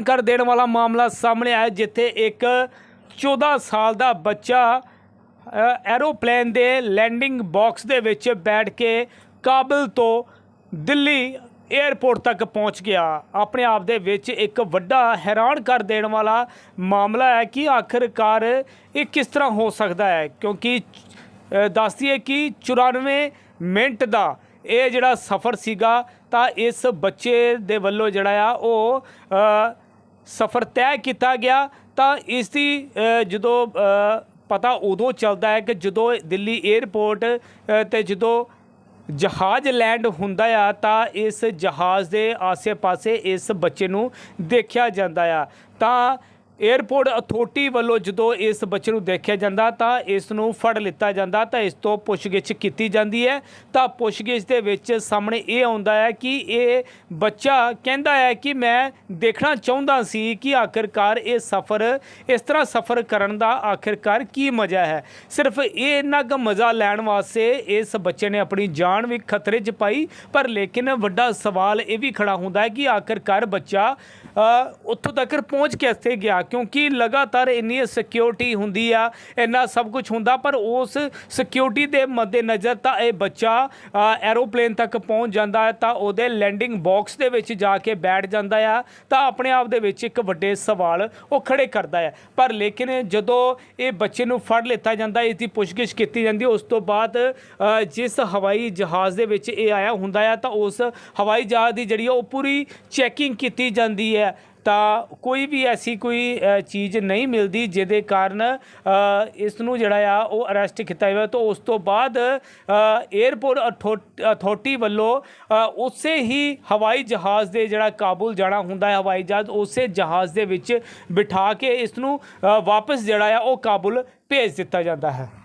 ਕਰ ਦੇਣ ਵਾਲਾ ਮਾਮਲਾ ਸਾਹਮਣੇ ਆਇਆ, ਜਿੱਥੇ ਇੱਕ 14 ਸਾਲ ਦਾ ਬੱਚਾ ਐਰੋਪਲੇਨ ਦੇ ਲੈਂਡਿੰਗ ਬਾਕਸ ਦੇ ਵਿੱਚ ਬੈਠ ਕੇ ਕਾਬਲ ਤੋਂ ਦਿੱਲੀ 에ਅਰਪੋਰਟ ਤੱਕ ਪਹੁੰਚ ਗਿਆ। ਆਪਣੇ ਆਪ ਦੇ ਵਿੱਚ ਇੱਕ ਵੱਡਾ ਹੈਰਾਨ ਕਰ ਦੇਣ ਵਾਲਾ ਮਾਮਲਾ ਹੈ ਕਿ ਆਖਿਰਕਾਰ ਇਹ ਕਿਸ ਤਰ੍ਹਾਂ ਹੋ ਸਕਦਾ ਹੈ, ਕਿਉਂਕਿ ਦੱਸਦੀਏ ਕਿ 94 ਮਿੰਟ ਦਾ ਇਹ ਜਿਹੜਾ ਸਫ਼ਰ ਸੀਗਾ, ਤਾਂ ਇਸ ਬੱਚੇ ਦੇ ਵੱਲੋਂ ਜਿਹੜਾ ਆ ਉਹ ਸਫ਼ਰ ਤੈਅ ਕੀਤਾ ਗਿਆ, ਤਾਂ ਇਸ ਦੀ ਜਦੋਂ ਪਤਾ ਉਦੋਂ ਚੱਲਦਾ ਹੈ ਕਿ ਜਦੋਂ ਦਿੱਲੀ 에ਅਰਪੋਰਟ ਤੇ ਜਦੋਂ ਜਹਾਜ਼ ਲੈਂਡ ਹੁੰਦਾ ਆ, ਤਾਂ ਇਸ ਜਹਾਜ਼ ਦੇ ਆਸੇ-ਪਾਸੇ ਇਸ ਬੱਚੇ ਨੂੰ ਦੇਖਿਆ ਜਾਂਦਾ ਆ। ਤਾਂ 에ਅਰਪੋਰਟ ਅਥਾਰਟੀ ਵੱਲੋਂ ਜਦੋਂ ਇਸ ਬੱਚੇ ਨੂੰ ਦੇਖਿਆ ਜਾਂਦਾ ਤਾਂ ਇਸ ਨੂੰ ਫੜ ਲਿੱਤਾ ਜਾਂਦਾ ਤਾਂ ਇਸ ਤੋਂ ਪੁੱਛਗਿੱਛ ਕੀਤੀ ਜਾਂਦੀ ਹੈ। ਤਾਂ ਪੁੱਛਗਿੱਛ ਦੇ ਵਿੱਚ ਸਾਹਮਣੇ ਇਹ ਆਉਂਦਾ ਹੈ ਕਿ ਇਹ ਬੱਚਾ ਕਹਿੰਦਾ ਹੈ ਕਿ ਮੈਂ ਦੇਖਣਾ ਚਾਹੁੰਦਾ ਸੀ ਕਿ ਆਖਿਰਕਾਰ ਇਹ ਸਫ਼ਰ, ਇਸ ਤਰ੍ਹਾਂ ਸਫ਼ਰ ਕਰਨ ਦਾ ਆਖਿਰਕਾਰ ਕੀ ਮਜ਼ਾ ਹੈ। ਸਿਰਫ ਇਹ ਇੰਨਾ ਕੁ ਮਜ਼ਾ ਲੈਣ ਵਾਸਤੇ ਇਸ ਬੱਚੇ ਨੇ ਆਪਣੀ ਜਾਨ ਵੀ ਖਤਰੇ 'ਚ ਪਾਈ, ਪਰ ਲੇਕਿਨ ਵੱਡਾ ਸਵਾਲ ਇਹ ਵੀ ਖੜਾ ਹੁੰਦਾ ਹੈ ਕਿ ਆਖਿਰਕਾਰ ਬੱਚਾ ਉੱਥੋਂ ਤੱਕ ਪਹੁੰਚ ਕਿੱਥੇ ਗਿਆ? ਕਿਉਂਕਿ ਲਗਾਤਾਰ ਇੰਨੀ ਸਿਕਿਉਰਿਟੀ ਹੁੰਦੀ ਆ, ਇੰਨਾ ਸਭ ਕੁਝ ਹੁੰਦਾ, ਪਰ ਉਸ ਸਿਕਿਉਰਿਟੀ ਦੇ ਮੱਦੇਨਜ਼ਰ ਤਾਂ ਇਹ ਬੱਚਾ ਐਰੋਪਲੇਨ ਤੱਕ ਪਹੁੰਚ ਜਾਂਦਾ ਹੈ, ਤਾਂ ਉਹਦੇ ਲੈਂਡਿੰਗ ਬਾਕਸ ਦੇ ਵਿੱਚ ਜਾ ਕੇ ਬੈਠ ਜਾਂਦਾ ਆ, ਤਾਂ ਆਪਣੇ ਆਪ ਦੇ ਵਿੱਚ ਇੱਕ ਵੱਡੇ ਸਵਾਲ ਉਹ ਖੜੇ ਕਰਦਾ ਹੈ ਪਰ ਲੇਕਿਨ ਜਦੋਂ ਇਹ ਬੱਚੇ ਨੂੰ ਫੜ ਲਿੱਤਾ ਜਾਂਦਾ ਇਸ ਦੀ ਪੁੱਛਗਿੱਛ ਕੀਤੀ ਜਾਂਦੀ, ਉਸ ਤੋਂ ਬਾਅਦ ਜਿਸ ਹਵਾਈ ਜਹਾਜ਼ ਦੇ ਵਿੱਚ ਇਹ ਆਇਆ ਹੁੰਦਾ ਆ, ਤਾਂ ਉਸ ਹਵਾਈ ਜਹਾਜ਼ ਦੀ ਜਿਹੜੀ ਆ, ਉਹ ਪੂਰੀ ਚੈਕਿੰਗ ਕੀਤੀ ਜਾਂਦੀ ਹੈ। ਤਾਂ ਕੋਈ ਵੀ ਐਸੀ ਕੋਈ ਚੀਜ਼ ਨਹੀਂ ਮਿਲਦੀ ਜਿਹਦੇ ਕਾਰਨ ਇਸ ਨੂੰ ਜਿਹੜਾ ਆ ਉਹ ਅਰੈਸਟ ਕੀਤਾ ਜਾਵੇ ਤਾਂ ਉਸ ਤੋਂ ਬਾਅਦ 에ਅਰਪੋਰਟ ਅਥਾਰਟੀ ਵੱਲੋਂ ਉਸੇ ਹੀ ਹਵਾਈ ਜਹਾਜ਼ ਦੇ ਜਿਹੜਾ ਕਾਬੁਲ ਜਾਣਾ ਹੁੰਦਾ ਹੈ ਹਵਾਈ ਜਹਾਜ਼, ਉਸੇ ਜਹਾਜ਼ ਦੇ ਵਿੱਚ ਬਿਠਾ ਕੇ ਇਸ ਨੂੰ ਵਾਪਸ ਜਿਹੜਾ ਆ ਉਹ ਕਾਬੁਲ ਭੇਜ ਦਿੱਤਾ ਜਾਂਦਾ ਹੈ।